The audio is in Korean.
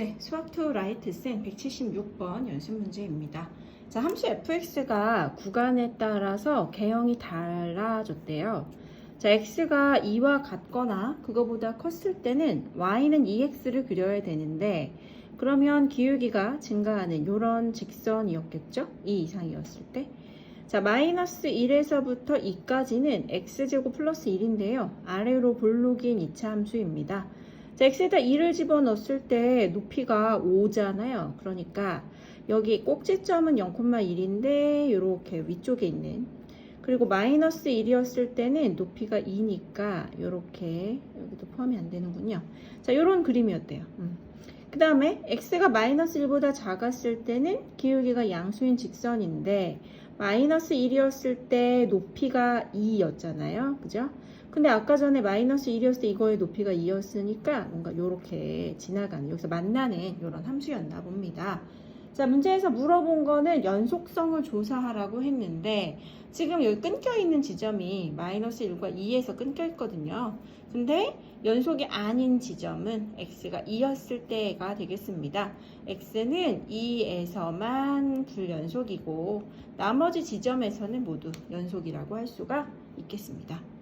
네, 수학 2 라이트 쌤 176번 연습 문제입니다. 자, 함수 fx가 구간에 따라서 개형이 달라졌대요. 자, x가 2와 같거나 그거보다 컸을 때는 y는 2x를 그려야 되는데 그러면 기울기가 증가하는 이런 직선이었겠죠? 2 이상이었을 때. 자, 마이너스 1에서부터 2까지는 x제곱 플러스 1인데요. 아래로 볼록인 이차 함수입니다. 자, x에다 2를 집어넣었을 때 높이가 5잖아요. 그러니까 여기 꼭지점은 0,1인데 이렇게 위쪽에 있는 그리고 마이너스 1이었을 때는 높이가 2니까 이렇게 여기도 포함이 안 되는군요. 자, 이런 그림이었대요. 음. 그 다음에 x가 마이너스 1보다 작았을 때는 기울기가 양수인 직선인데 마이너스 1이었을 때 높이가 2였잖아요. 그죠? 근데 아까 전에 마이너스 1이었을 때 이거의 높이가 2였으니까 뭔가 이렇게 지나가는 여기서 만나는 이런 함수였나 봅니다. 자, 문제에서 물어본 거는 연속성을 조사하라고 했는데 지금 여기 끊겨 있는 지점이 마이너스 1과 2에서 끊겨 있거든요. 근데 연속이 아닌 지점은 x가 2였을 때가 되겠습니다. x는 2에서만 불연속이고 나머지 지점에서는 모두 연속이라고 할 수가 있겠습니다.